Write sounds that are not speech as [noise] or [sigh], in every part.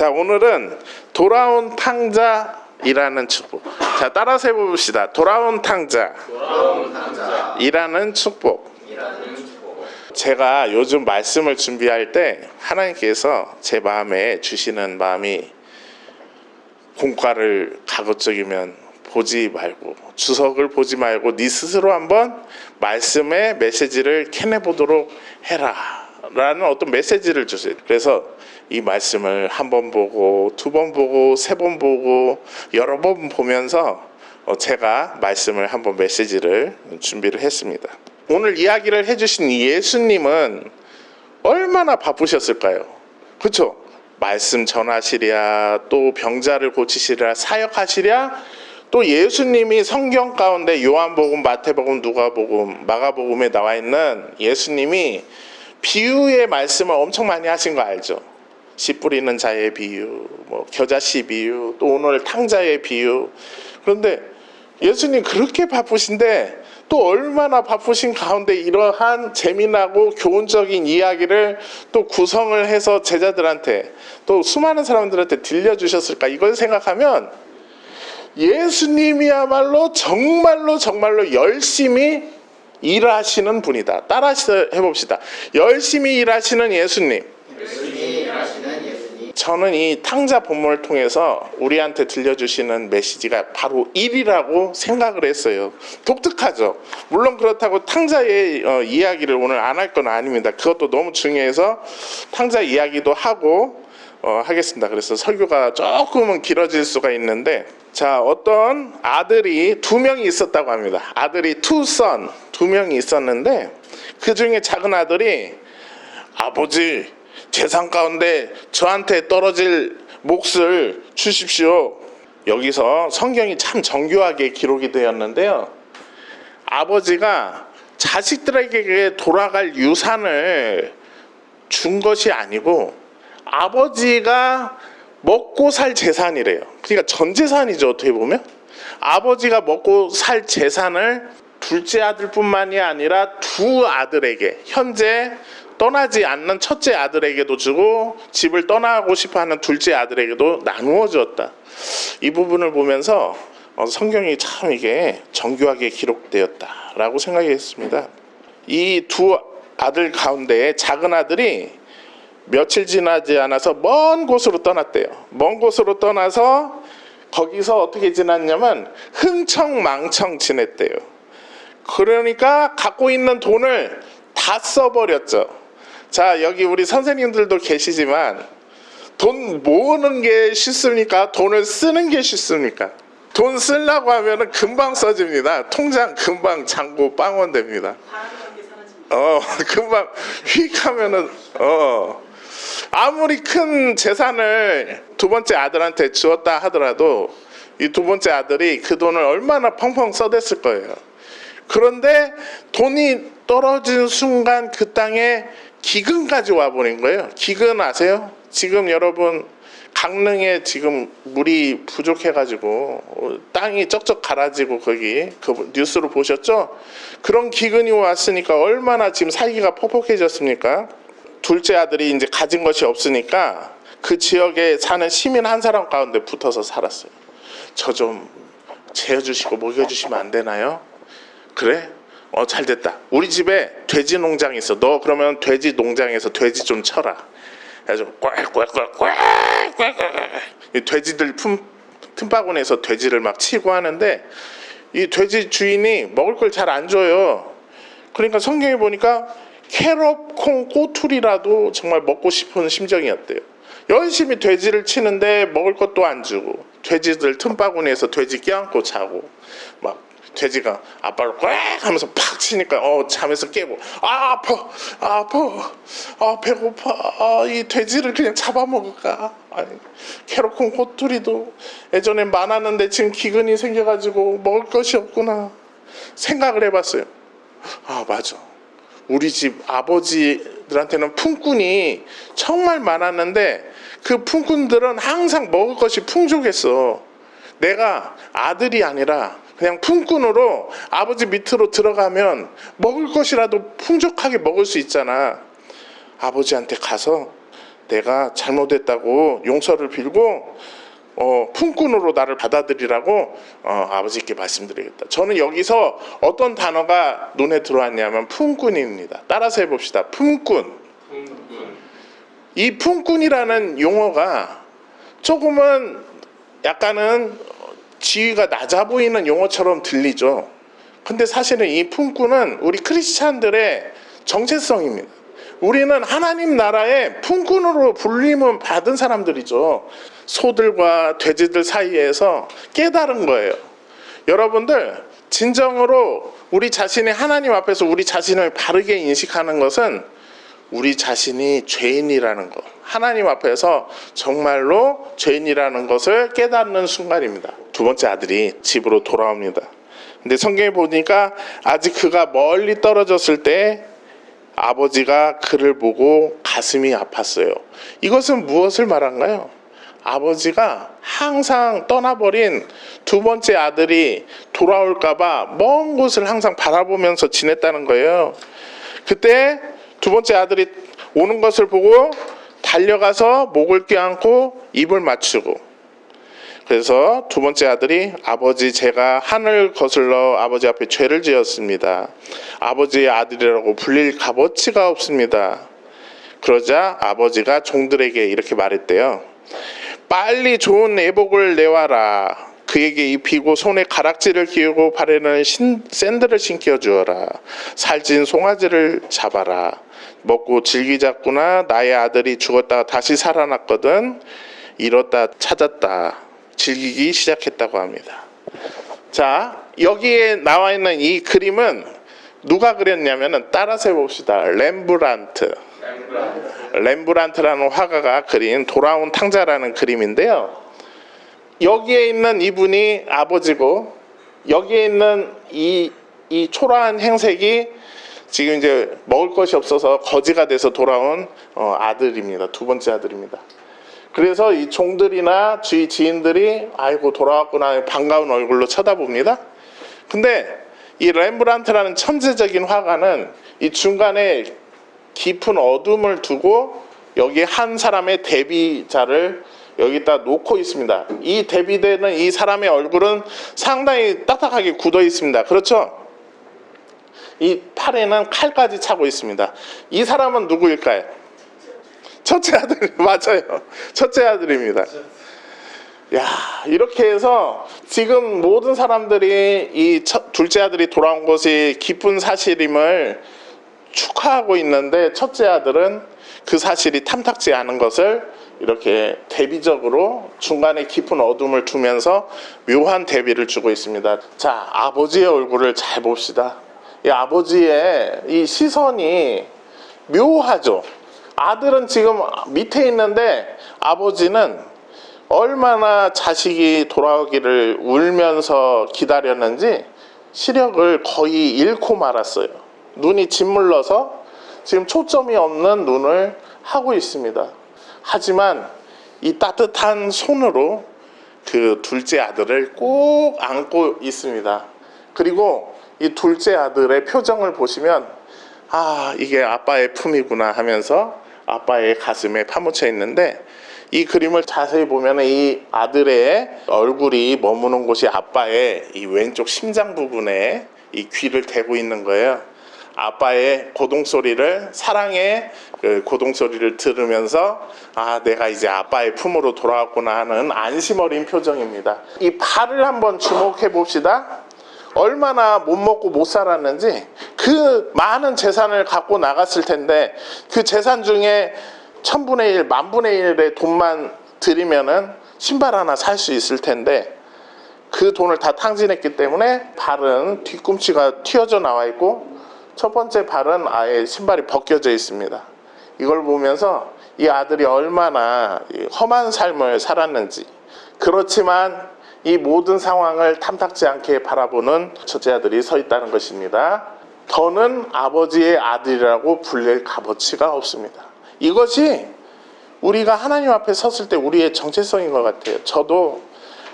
자, 오늘은 돌아온 탕자이라는 축복. 자, 따라서 해봅시다. 돌아온 탕자. 이라는 축복. 제가 요즘 말씀을 준비할 때 하나님께서 제 마음에 주시는 마음이 공과를 가급적이면 보지 말고 주석을 보지 말고 네 스스로 한번 말씀의 메시지를 캐내 보도록 해라 라는 어떤 메시지를 주세요. 그래서 이 말씀을 한 번 보고 두 번 보고 세 번 보고 여러 번 보면서 어, 제가 말씀을 한번 메시지를 준비를 했습니다. 오늘 이야기를 해주신 예수님은 얼마나 바쁘셨을까요? 그렇죠? 말씀 전하시랴 또 병자를 고치시랴 사역하시랴 또 예수님이 성경 가운데 요한복음, 마태복음, 누가복음, 마가복음에 나와 있는 예수님이 비유의 말씀을 엄청 많이 하신 거 알죠? 씨 뿌리는 자의 비유, 뭐 겨자씨 비유, 또 오늘 탕자의 비유. 그런데 예수님 그렇게 바쁘신데 또 얼마나 바쁘신 가운데 이러한 재미나고 교훈적인 이야기를 또 구성을 해서 제자들한테 또 수많은 사람들한테 들려주셨을까 이걸 생각하면 예수님이야말로 정말로 정말로 열심히 일하시는 분이다. 따라 해봅시다. 열심히 일하시는 예수님. 예수님 저는 이 탕자 본문을 통해서 우리한테 들려주시는 메시지가 바로 일이라고 생각을 했어요. 독특하죠. 물론 그렇다고 탕자의 어, 이야기를 오늘 안 할 건 아닙니다. 그것도 너무 중요해서 탕자 이야기도 하고 어, 하겠습니다. 그래서 설교가 조금은 길어질 수가 있는데 자 어떤 아들이 두 명이 있었다고 합니다. 아들이 투선 두 명이 있었는데 그 중에 작은 아들이 아버지 재산 가운데 저한테 떨어질 몫을 주십시오. 여기서 성경이 참 정교하게 기록이 되었는데요. 아버지가 자식들에게 돌아갈 유산을 준 것이 아니고 아버지가 먹고 살 재산이래요. 그러니까 전 재산이죠, 어떻게 보면. 아버지가 먹고 살 재산을 둘째 아들뿐만이 아니라 두 아들에게 현재 떠나지 않는 첫째 아들에게도 주고 집을 떠나고 싶어하는 둘째 아들에게도 나누어 주었다. 이 부분을 보면서 어, 성경이 참 이게 정교하게 기록되었다라고 생각했습니다. 이 두 아들 가운데 작은 아들이 며칠 지나지 않아서 먼 곳으로 떠났대요. 먼 곳으로 떠나서 거기서 어떻게 지났냐면 흥청망청 지냈대요. 그러니까 갖고 있는 돈을 다 써버렸죠. 자, 여기 우리 선생님들도 계시지만 돈 모으는 게 쉽습니까? 돈을 쓰는 게 쉽습니까? 돈 쓰려고 하면은 금방 써집니다. 통장 금방 잔고 빵원 됩니다. 어, [laughs] 금방 휙 하면은 어. 아무리 큰 재산을 두 번째 아들한테 주었다 하더라도 이 두 번째 아들이 그 돈을 얼마나 펑펑 써댔을 거예요. 그런데 돈이 떨어진 순간 그 땅에 기근까지 와버린 거예요. 기근 아세요? 지금 여러분 강릉에 지금 물이 부족해가지고 어, 땅이 쩍쩍 갈아지고 거기 그 뉴스로 보셨죠? 그런 기근이 왔으니까 얼마나 지금 살기가 퍽퍽해졌습니까? 둘째 아들이 이제 가진 것이 없으니까 그 지역에 사는 시민 한 사람 가운데 붙어서 살았어요. 저 좀 재워주시고 먹여주시면 안 되나요? 그래? 어, 잘 됐다. 우리 집에 돼지 농장 있어. 너 그러면 돼지 농장에서 돼지 좀 쳐라. 그래서 꽉꽉꽉꽉꽉꽉 이 돼지들 품 틈바구니에서 돼지를 막 치고 하는데 이 돼지 주인이 먹을 걸 잘 안 줘요. 그러니까 성경에 보니까 캐럿, 콩, 꼬투리라도 정말 먹고 싶은 심정이었대요. 열심히 돼지를 치는데 먹을 것도 안 주고 돼지들 틈바구니에서 돼지 껴안고 자고 막 돼지가 아빠를 꽉 하면서 팍 치니까 어 잠에서 깨고 아 아파 아 아파 아 배고파 아, 이 돼지를 그냥 잡아먹을까? 아니 캐럿콩 꼬투리도 예전엔 많았는데 지금 기근이 생겨가지고 먹을 것이 없구나 생각을 해봤어요. 아 맞아. 우리 집 아버지들한테는 품꾼이 정말 많았는데 그 품꾼들은 항상 먹을 것이 풍족했어. 내가 아들이 아니라 그냥 품꾼으로 아버지 밑으로 들어가면 먹을 것이라도 풍족하게 먹을 수 있잖아. 아버지한테 가서 내가 잘못했다고 용서를 빌고 어, 품꾼으로 나를 받아들이라고 어, 아버지께 말씀드리겠다. 저는 여기서 어떤 단어가 눈에 들어왔냐면 품꾼입니다. 따라서 해봅시다. 품꾼. 이 품꾼이라는 용어가 조금은 약간은 지위가 낮아 보이는 용어처럼 들리죠. 근데 사실은 이 품꾼은 우리 크리스찬들의 정체성입니다. 우리는 하나님 나라의 품꾼으로 불림을 받은 사람들이죠. 소들과 돼지들 사이에서 깨달은 거예요. 여러분들 진정으로 우리 자신이 하나님 앞에서 우리 자신을 바르게 인식하는 것은 우리 자신이 죄인이라는 것, 하나님 앞에서 정말로 죄인이라는 것을 깨닫는 순간입니다. 두 번째 아들이 집으로 돌아옵니다. 근데 성경에 보니까 아직 그가 멀리 떨어졌을 때 아버지가 그를 보고 가슴이 아팠어요. 이것은 무엇을 말한가요? 아버지가 항상 떠나버린 두 번째 아들이 돌아올까봐 먼 곳을 항상 바라보면서 지냈다는 거예요. 그때 두 번째 아들이 오는 것을 보고 달려가서 목을 껴안고 입을 맞추고 그래서 두 번째 아들이 아버지 제가 하늘 거슬러 아버지 앞에 죄를 지었습니다. 아버지의 아들이라고 불릴 값어치가 없습니다. 그러자 아버지가 종들에게 이렇게 말했대요. 빨리 좋은 내복을 내와라. 그에게 입히고 손에 가락지를 끼우고 발에는 신, 샌들을 신겨 주어라. 살찐 송아지를 잡아라. 먹고 즐기자꾸나 나의 아들이 죽었다가 다시 살아났거든. 잃었다 찾았다. 즐기기 시작했다고 합니다. 자, 여기에 나와 있는 이 그림은 누가 그렸냐면은 따라서 해봅시다. 렘브란트. 렘브란트라는 화가가 그린 돌아온 탕자라는 그림인데요. 여기에 있는 이분이 아버지고 여기에 있는 이, 이 초라한 행색이 지금 이제 먹을 것이 없어서 거지가 돼서 돌아온 어, 아들입니다. 두 번째 아들입니다. 그래서 이 종들이나 주위 지인들이 아이고 돌아왔구나 반가운 얼굴로 쳐다봅니다. 근데 이 렘브란트라는 천재적인 화가는 이 중간에 깊은 어둠을 두고 여기 한 사람의 데뷔자를 여기다 놓고 있습니다. 이 데뷔되는 이 사람의 얼굴은 상당히 딱딱하게 굳어 있습니다. 그렇죠? 이 팔에는 칼까지 차고 있습니다. 이 사람은 누구일까요? 첫째 아들 [laughs] 맞아요. 첫째 아들입니다. 야 이렇게 해서 지금 모든 사람들이 이 첫, 둘째 아들이 돌아온 것이 기쁜 사실임을 축하하고 있는데 첫째 아들은 그 사실이 탐탁지 않은 것을 이렇게 대비적으로 중간에 깊은 어둠을 두면서 묘한 대비를 주고 있습니다. 자, 아버지의 얼굴을 잘 봅시다. 이 아버지의 이 시선이 묘하죠. 아들은 지금 밑에 있는데 아버지는 얼마나 자식이 돌아오기를 울면서 기다렸는지 시력을 거의 잃고 말았어요. 눈이 짓물러서 지금 초점이 없는 눈을 하고 있습니다. 하지만 이 따뜻한 손으로 그 둘째 아들을 꼭 안고 있습니다. 그리고 이 둘째 아들의 표정을 보시면 아, 이게 아빠의 품이구나 하면서 아빠의 가슴에 파묻혀 있는데 이 그림을 자세히 보면 이 아들의 얼굴이 머무는 곳이 아빠의 이 왼쪽 심장 부분에 이 귀를 대고 있는 거예요. 아빠의 고동 소리를 사랑의 그 고동 소리를 들으면서 아 내가 이제 아빠의 품으로 돌아왔구나 하는 안심 어린 표정입니다. 이 발을 한번 주목해 봅시다. 얼마나 못 먹고 못 살았는지 그 많은 재산을 갖고 나갔을 텐데 그 재산 중에 천분의 일, 만분의 일의 돈만 들이면은 신발 하나 살 수 있을 텐데 그 돈을 다 탕진했기 때문에 발은 뒤꿈치가 튀어져 나와 있고 첫 번째 발은 아예 신발이 벗겨져 있습니다. 이걸 보면서 이 아들이 얼마나 이 험한 삶을 살았는지 그렇지만 이 모든 상황을 탐탁지 않게 바라보는 첫째 아들이 서 있다는 것입니다. 더는 아버지의 아들이라고 불릴 값어치가 없습니다. 이것이 우리가 하나님 앞에 섰을 때 우리의 정체성인 것 같아요. 저도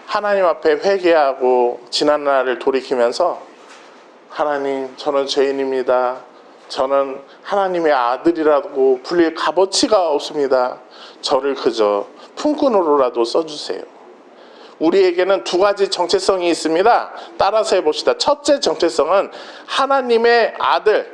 하나님 앞에 회개하고 지난 날을 돌이키면서 하나님 저는 죄인입니다. 저는 하나님의 아들이라고 불릴 값어치가 없습니다. 저를 그저 품꾼으로라도 써주세요. 우리에게는 두 가지 정체성이 있습니다. 따라서 해봅시다. 첫째 정체성은 하나님의 아들,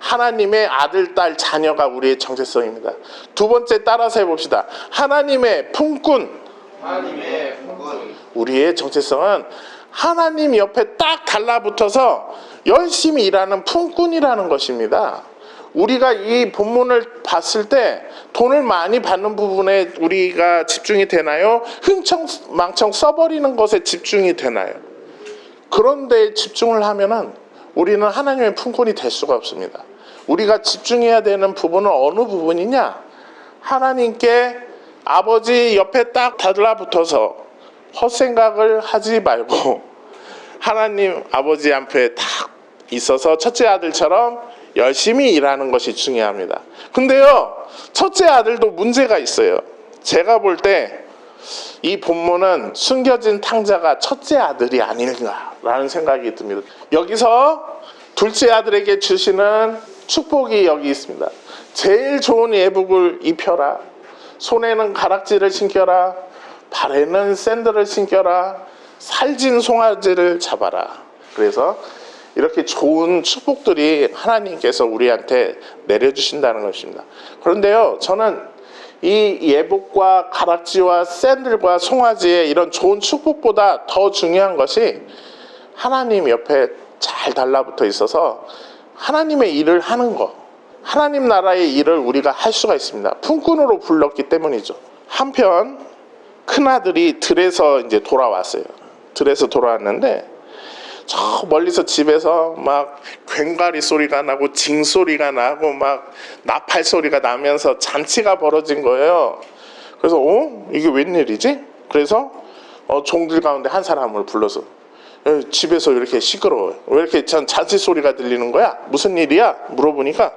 하나님의 아들 딸, 자녀가 우리의 정체성입니다. 두 번째 따라서 해봅시다. 하나님의 품꾼, 하나님의 품꾼 우리의 정체성은 하나님 옆에 딱 달라붙어서 열심히 일하는 품꾼이라는 것입니다. 우리가 이 본문을 봤을 때 돈을 많이 받는 부분에 우리가 집중이 되나요? 흥청망청 써버리는 것에 집중이 되나요? 그런데 집중을 하면은 우리는 하나님의 품꾼이 될 수가 없습니다. 우리가 집중해야 되는 부분은 어느 부분이냐? 하나님께 아버지 옆에 딱 달라붙어서 헛생각을 하지 말고 [laughs] 하나님 아버지 앞에 딱 있어서 첫째 아들처럼 열심히 일하는 것이 중요합니다. 근데요, 첫째 아들도 문제가 있어요. 제가 볼 때 이 본문은 숨겨진 탕자가 첫째 아들이 아닌가라는 생각이 듭니다. 여기서 둘째 아들에게 주시는 축복이 여기 있습니다. 제일 좋은 예복을 입혀라. 손에는 가락지를 신겨라. 발에는 샌들을 신겨라. 살진 송아지를 잡아라. 그래서 이렇게 좋은 축복들이 하나님께서 우리한테 내려주신다는 것입니다. 그런데요, 저는 이 예복과 가락지와 샌들과 송아지의 이런 좋은 축복보다 더 중요한 것이 하나님 옆에 잘 달라붙어 있어서 하나님의 일을 하는 것, 하나님 나라의 일을 우리가 할 수가 있습니다. 품꾼으로 불렀기 때문이죠. 한편 큰 아들이 들에서 이제 돌아왔어요. 들에서 돌아왔는데 저 멀리서 집에서 막 괭가리 소리가 나고 징 소리가 나고 막 나팔 소리가 나면서 잔치가 벌어진 거예요. 그래서 어 이게 웬일이지? 그래서 어, 종들 가운데 한 사람을 불러서 에, 집에서 이렇게 시끄러워요. 왜 이렇게 전 잔치 소리가 들리는 거야? 무슨 일이야? 물어보니까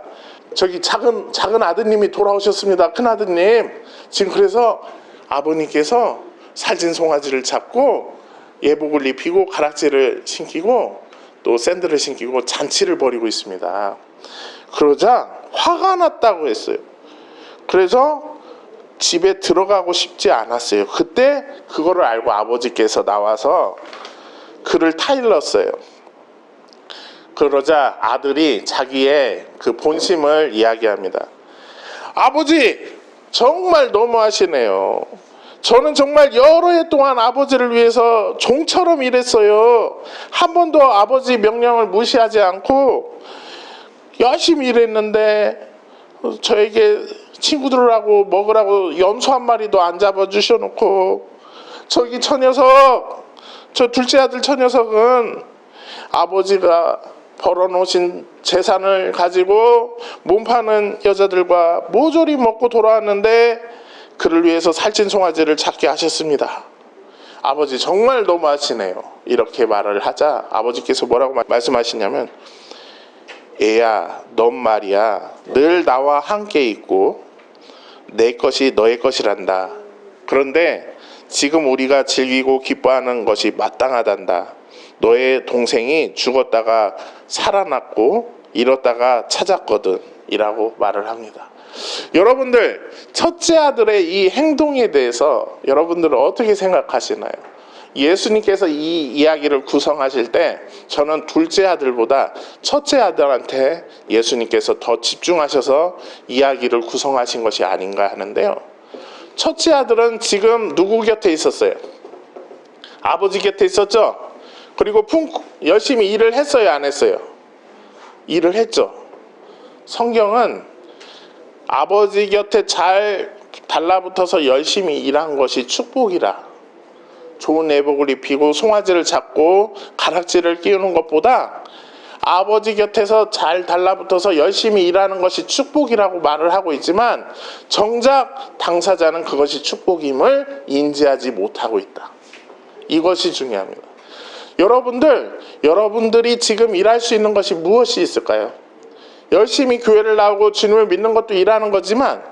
저기 작은 작은 아드님이 돌아오셨습니다. 큰 아드님 지금 그래서 아버님께서 살진 송아지를 잡고 예복을 입히고 가락지를 신기고 또 샌들을 신기고 잔치를 벌이고 있습니다. 그러자 화가 났다고 했어요. 그래서 집에 들어가고 싶지 않았어요. 그때 그거를 알고 아버지께서 나와서 그를 타일렀어요. 그러자 아들이 자기의 그 본심을 이야기합니다. 아버지, 정말 너무하시네요. 저는 정말 여러 해 동안 아버지를 위해서 종처럼 일했어요. 한 번도 아버지 명령을 무시하지 않고 열심히 일했는데 저에게 친구들하고 먹으라고 염소 한 마리도 안 잡아 주셔놓고 저기 저 녀석 저 둘째 아들 저 녀석은 아버지가 벌어놓으신 재산을 가지고 몸 파는 여자들과 모조리 먹고 돌아왔는데 그를 위해서 살찐 송아지를 찾게 하셨습니다. 아버지 정말 너무하시네요. 이렇게 말을 하자 아버지께서 뭐라고 말- 말씀하시냐면 애야 넌 말이야 늘 나와 함께 있고 내 것이 너의 것이란다. 그런데 지금 우리가 즐기고 기뻐하는 것이 마땅하단다. 너의 동생이 죽었다가 살아났고 잃었다가 찾았거든. 이라고 말을 합니다. 여러분들, 첫째 아들의 이 행동에 대해서 여러분들은 어떻게 생각하시나요? 예수님께서 이 이야기를 구성하실 때 저는 둘째 아들보다 첫째 아들한테 예수님께서 더 집중하셔서 이야기를 구성하신 것이 아닌가 하는데요. 첫째 아들은 지금 누구 곁에 있었어요? 아버지 곁에 있었죠? 그리고 품, 열심히 일을 했어요, 안 했어요? 일을 했죠. 성경은 아버지 곁에 잘 달라붙어서 열심히 일한 것이 축복이라. 좋은 내복을 입히고 송아지를 잡고 가락지를 끼우는 것보다 아버지 곁에서 잘 달라붙어서 열심히 일하는 것이 축복이라고 말을 하고 있지만 정작 당사자는 그것이 축복임을 인지하지 못하고 있다. 이것이 중요합니다. 여러분들, 여러분들이 지금 일할 수 있는 것이 무엇이 있을까요? 열심히 교회를 나오고 주님을 믿는 것도 일하는 거지만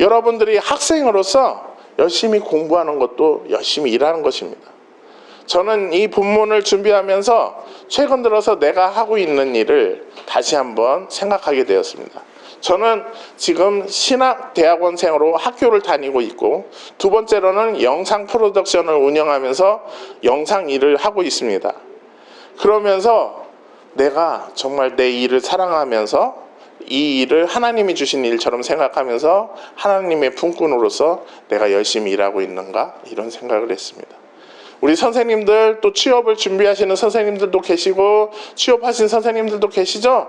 여러분들이 학생으로서 열심히 공부하는 것도 열심히 일하는 것입니다. 저는 이 본문을 준비하면서 최근 들어서 내가 하고 있는 일을 다시 한번 생각하게 되었습니다. 저는 지금 신학 대학원생으로 학교를 다니고 있고 두 번째로는 영상 프로덕션을 운영하면서 영상 일을 하고 있습니다. 그러면서 내가 정말 내 일을 사랑하면서 이 일을 하나님이 주신 일처럼 생각하면서 하나님의 품꾼으로서 내가 열심히 일하고 있는가 이런 생각을 했습니다. 우리 선생님들 또 취업을 준비하시는 선생님들도 계시고 취업하신 선생님들도 계시죠?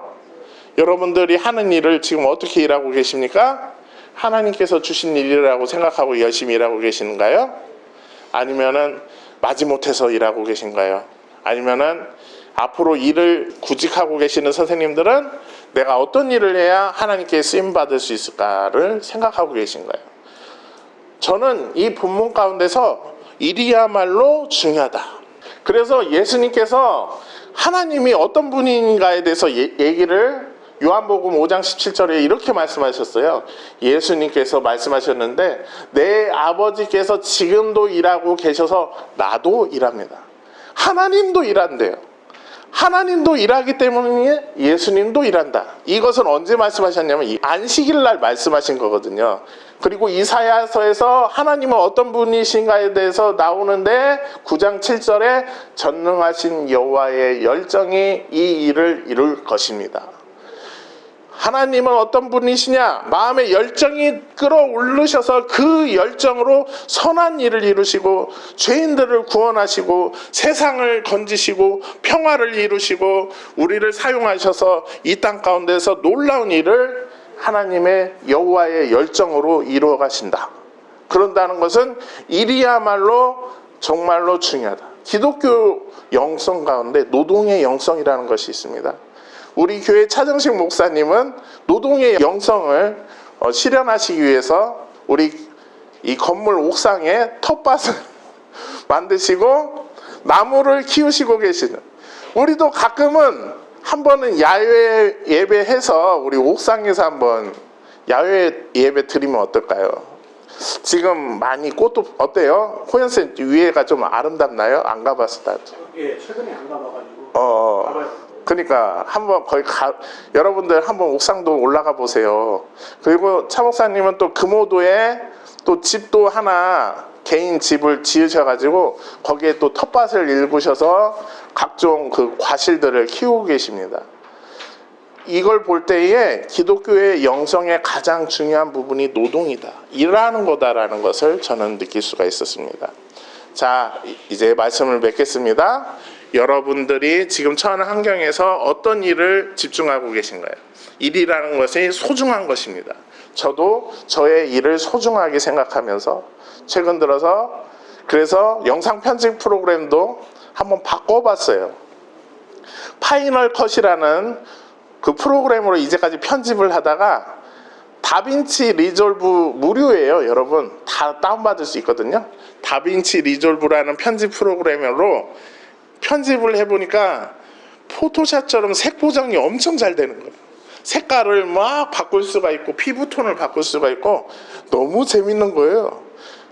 여러분들이 하는 일을 지금 어떻게 일하고 계십니까? 하나님께서 주신 일이라고 생각하고 열심히 일하고 계시는가요? 아니면은 마지못해서 일하고 계신가요? 아니면은 앞으로 일을 구직하고 계시는 선생님들은 내가 어떤 일을 해야 하나님께 쓰임 받을 수 있을까를 생각하고 계신가요? 저는 이 본문 가운데서 일이야말로 중요하다. 그래서 예수님께서 하나님이 어떤 분인가에 대해서 예- 얘기를 요한복음 5장 17절에 이렇게 말씀하셨어요. 예수님께서 말씀하셨는데 내 아버지께서 지금도 일하고 계셔서 나도 일합니다. 하나님도 일한대요. 하나님도 일하기 때문에 예수님도 일한다. 이것은 언제 말씀하셨냐면 이 안식일 날 말씀하신 거거든요. 그리고 이사야서에서 하나님은 어떤 분이신가에 대해서 나오는데 9장 7절에 전능하신 여호와의 열정이 이 일을 이룰 것입니다. 하나님은 어떤 분이시냐? 마음의 열정이 끌어올르셔서 그 열정으로 선한 일을 이루시고 죄인들을 구원하시고 세상을 건지시고 평화를 이루시고 우리를 사용하셔서 이 땅 가운데서 놀라운 일을 하나님의 여호와의 열정으로 이루어 가신다. 그런다는 것은 일이야말로 정말로 중요하다. 기독교 영성 가운데 노동의 영성이라는 것이 있습니다. 우리 교회 차정식 목사님은 노동의 영성을 어, 실현하시기 위해서 우리 이 건물 옥상에 텃밭을 [laughs] 만드시고 나무를 키우시고 계시는 우리도 가끔은 한 번은 야외 예배해서 우리 옥상에서 한번 야외 예배 드리면 어떨까요? 지금 많이 꽃도 어때요? 호연쌤 위에가 좀 아름답나요? 안 가봤을 때. 예, 최근에 안 가봐가지고. 어. 그러니까 한번 거기 가 여러분들 한번 옥상도 올라가 보세요. 그리고 차 목사님은 또 금오도에 또 집도 하나 개인 집을 지으셔가지고 거기에 또 텃밭을 일구셔서 각종 그 과실들을 키우고 계십니다. 이걸 볼 때에 기독교의 영성의 가장 중요한 부분이 노동이다. 일하는 거다라는 것을 저는 느낄 수가 있었습니다. 자, 이- 이제 말씀을 맺겠습니다. 여러분들이 지금 처한 환경에서 어떤 일을 집중하고 계신가요? 일이라는 것이 소중한 것입니다. 저도 저의 일을 소중하게 생각하면서 최근 들어서 그래서 영상 편집 프로그램도 한번 바꿔봤어요. 파이널 컷이라는 그 프로그램으로 이제까지 편집을 하다가 다빈치 리졸브 무료예요, 여러분. 다 다운받을 수 있거든요. 다빈치 리졸브라는 편집 프로그램으로 편집을 해보니까 포토샵처럼 색 보정이 엄청 잘 되는 거예요. 색깔을 막 바꿀 수가 있고 피부 톤을 바꿀 수가 있고 너무 재밌는 거예요.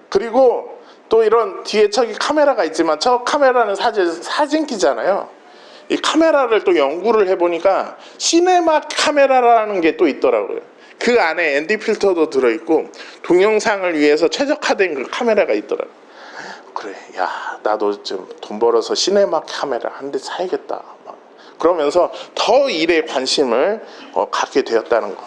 그리고 또 이런 뒤에 저기 카메라가 있지만 저 카메라는 사진 사진기잖아요. 이 카메라를 또 연구를 해보니까 시네마 카메라라는 게 또 있더라고요. 그 안에 ND 필터도 들어있고 동영상을 위해서 최적화된 그 카메라가 있더라고요. 그래, 야, 나도 좀 돈 벌어서 시네마 카메라 한 대 사야겠다. 막 그러면서 더 일에 관심을 어, 갖게 되었다는 거.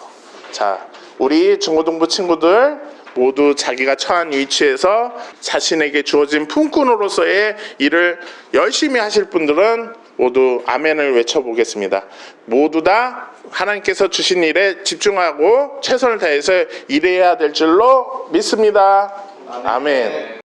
자, 우리 중고등부 친구들 모두 자기가 처한 위치에서 자신에게 주어진 품꾼으로서의 일을 열심히 하실 분들은 모두 아멘을 외쳐보겠습니다. 모두 다 하나님께서 주신 일에 집중하고 최선을 다해서 일해야 될 줄로 믿습니다. 아멘.